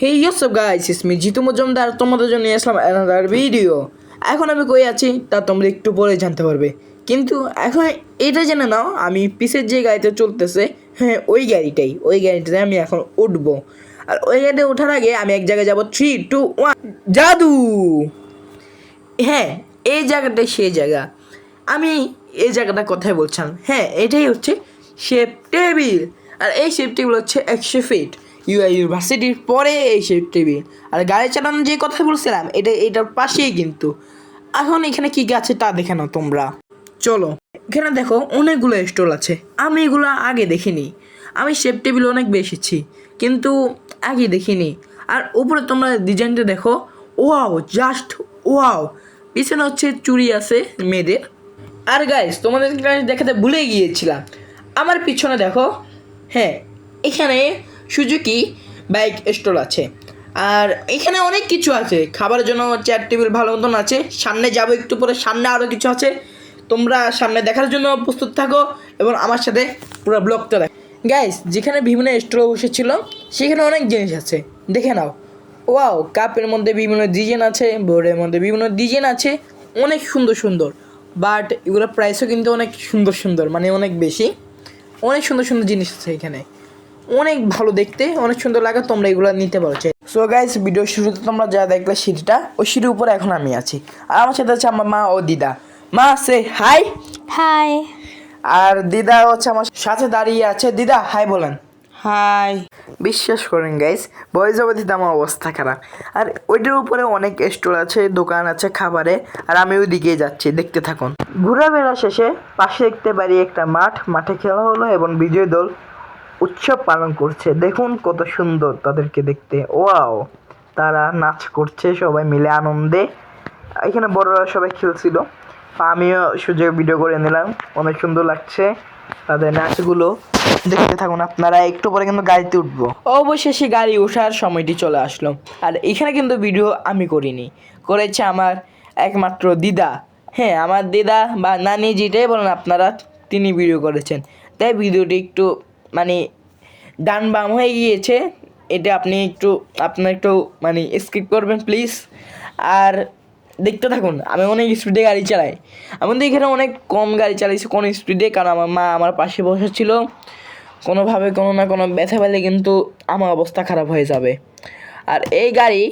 হেই ইউসব গাইস ইসমি জিতু মজুমদার তোমাদের জন্য নিয়ে আসলাম অ্যানাদার ভিডিও এখন আমি কই আছি, তা তোমরা একটু পরে জানতে পারবে। কিন্তু এখন এটা জেনে নাও, আমি পিসের যে গাড়িতে চলতেছে হ্যাঁ ওই গাড়িটাই, ওই গাড়িটাতে আমি এখন উঠবো। আর ওই গাড়িতে ওঠার আগে আমি এক জায়গায় যাব থ্রি টু ওয়ান জাদু হ্যাঁ এই জায়গাটাই সেই জায়গা। আমি এই জায়গাটা কথাই বলছিলাম। হ্যাঁ এটাই হচ্ছে শেপ টেবিল আর এই শেপ টেবিল হচ্ছে একশো ফিট ইউআই ইউনিভার্সিটির পরে এই শেপ টেবিল আর গাড়ি চালানোর যে কথা বলছিলাম, এটা, এটার পাশেই কিন্তু। এখন এখানে কী কী আছে তা দেখে নাও তোমরা। চলো, এখানে দেখো অনেকগুলো স্টল আছে। আমি এগুলো আগে দেখিনি। আমি শেপ টেবিল অনেক বেশিছি কিন্তু আগে দেখিনি। আর উপরে তোমরা ডিজাইনটা দেখো, ওয়াও, জাস্ট ওয়াও। পিছনে হচ্ছে চুরি আছে মেয়েদের। আর গাইস তোমাদের দেখাতে ভুলে গিয়েছিলাম। আমার পিছনে দেখো হ্যাঁ এখানে সুজুকি বাইক স্টল আছে। আর এখানে অনেক কিছু আছে। খাবারের জন্য চেয়ার টেবিল ভালো মতন আছে। সামনে যাব একটু পরে, সামনে আরও কিছু আছে। তোমরা সামনে দেখার জন্য প্রস্তুত থাকো এবং আমার সাথে পুরো ব্লগটা দেখো। গাইস যেখানে বিভিন্ন স্টল বসেছিল, সেখানে অনেক জিনিস আছে। দেখে নাও। ওয়াও কাপের মধ্যে বিভিন্ন ডিজাইন আছে বোর্ডের মধ্যে বিভিন্ন ডিজাইন আছে। অনেক সুন্দর সুন্দর। বাট এগুলোর প্রাইসও কিন্তু অনেক সুন্দর সুন্দর মানে অনেক বেশি। অনেক সুন্দর সুন্দর জিনিস আছে এখানে। অনেক ভালো দেখতে অনেক সুন্দর লাগে তোমরা এগুলো নিতে পারো সো গাইস ভিডিও শুরুতে তোমরা যা দেখলে সিঁড়িটা ওই সিঁড়ির উপরে এখন আমি আছি। আর আমার সাথে আছে আমার মা ও দিদা। মা সে হাই হাই আর দিদা হচ্ছে আমার সাথে দাঁড়িয়ে আছে। দিদা হাই বলেন। হাই বিশ্বাস করেন গাইস বয়স অবধিতে আমার অবস্থা খারাপ। আর ওইটার উপরে অনেক স্টোর আছে দোকান আছে খাবারে। আর আমি ওই দিকে যাচ্ছি দেখতে থাকুন। ঘোরাফেরা শেষে পাশে দেখতে পারি একটা মাঠ। মাঠে খেলা হলো এবং বিজয় দল উৎসব পালন করছে। দেখুন কত সুন্দর তাদেরকে দেখতে। ওয়াও, তারা নাচ করছে, সবাই মিলে আনন্দে। এখানে বড়রা সবাই খেলছিল। আমিও সুযোগ ভিডিও করে নিলাম। অনেক সুন্দর লাগছে তাদের নাচগুলো। দেখতে থাকুন, আপনারা একটু পরে কিন্তু গাড়িতে উঠবো। অবশেষে গাড়ি ওঠার সময়টি চলে আসলো। আর এখানে কিন্তু ভিডিও আমি করিনি। করেছে আমার একমাত্র দিদা। হ্যাঁ আমার দিদা বা নানি যেটাই বলেন আপনারা, তিনি ভিডিও করেছেন। তাই ভিডিওটি একটু মানে ডান বাম হয়ে গিয়েছে, এটা আপনি একটু, আপনার একটু মানে স্কিপ করবেন প্লিজ আর দেখতে থাকুন, আমি অনেক স্পিডে গাড়ি চালাই। আমাদের এখানে অনেক কম গাড়ি চালাইছি কোনো স্পিডে কারণ আমার মা আমার পাশে বসেছিল কোনোভাবে কোনো না কোনো ব্যথা পেলে কিন্তু আমার অবস্থা খারাপ হয়ে যাবে। আর এই গাড়ি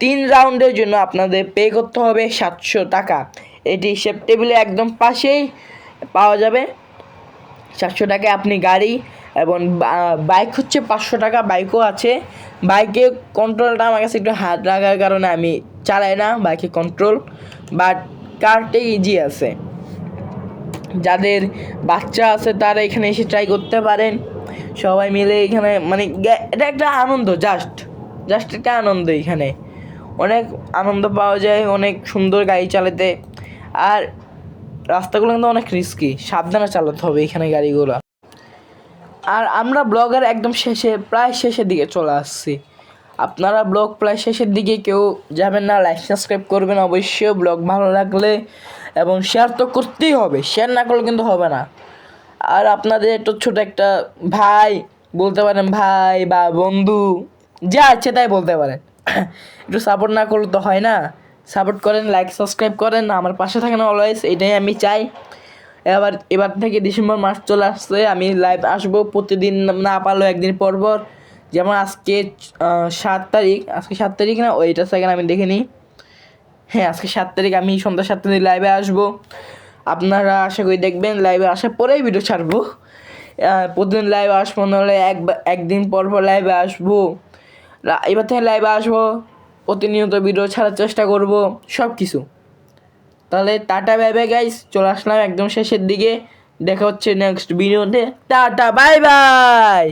তিন রাউন্ডের জন্য আপনাদের পে করতে হবে সাতশো টাকা। এটি শেপ টেবিলে একদম পাশেই পাওয়া যাবে। সাতশো টাকায় আপনি গাড়ি এবং বাইক হচ্ছে পাঁচশো টাকা বাইকও আছে। বাইকে কন্ট্রোলটা আমার কাছে একটু হাত লাগার কারণে আমি চালাই না বাইকে কন্ট্রোল বাট কারটে ইজি আছে। যাদের বাচ্চা আছে তারা এখানে এসে ট্রাই করতে পারেন। সবাই মিলে এখানে মানে এটা একটা আনন্দ জাস্ট জাস্ট একটা আনন্দ এখানে। অনেক আনন্দ পাওয়া যায়, অনেক সুন্দর গাড়ি চালাতে। আর রাস্তাগুলো কিন্তু অনেক রিস্কি সাবধানে চালাতে হবে এখানে গাড়িগুলো। আর আমরা ব্লগের একদম শেষে, প্রায় শেষের দিকে চলে আসছি। আপনারা ব্লগ প্রায় শেষের দিকে কেউ যাবেন না লাইক সাবস্ক্রাইব করবেন, অবশ্যই ব্লগ ভালো লাগলে এবং শেয়ার তো করতেই হবে শেয়ার না করলে কিন্তু হবে না। আর আপনাদের একটু ছোটো একটা ভাই, বলতে পারেন ভাই বা বন্ধু, যা আছে তাই বলতে পারেন। একটু সাপোর্ট না করলে তো হয় না। সাপোর্ট করেন লাইক সাবস্ক্রাইব করেন, আমার পাশে থাকেন অলওয়েজ এটাই আমি চাই। এবার এবার থেকে ডিসেম্বর মাস চলে আসছে, আমি লাইভ আসব, প্রতিদিন না পারলেও একদিন পর পর। যেমন আজকে সাত তারিখ, আজকে সাত তারিখ না? ওইটা সেকেন্ড আমি দেখে নিই। হ্যাঁ আজকে সাত তারিখ আমি সন্ধ্যা সাত তারিখ লাইভে আসব। আপনারা আশা করি দেখবেন লাইভে আসার পরেই ভিডিও ছাড়বো। প্রতিদিন লাইভে আসব নাহলে এক, একদিন পর পর লাইভে আসব। এবার থেকে লাইভে আসব, প্রতিনিয়ত ভিডিও ছাড়ার চেষ্টা করব সব কিছু তাহলে টাটা বাই বাই গাইস চলে আসলাম একদম শেষের দিকে। দেখা হচ্ছে নেক্সট ভিডিওতে টাটা বাই বাই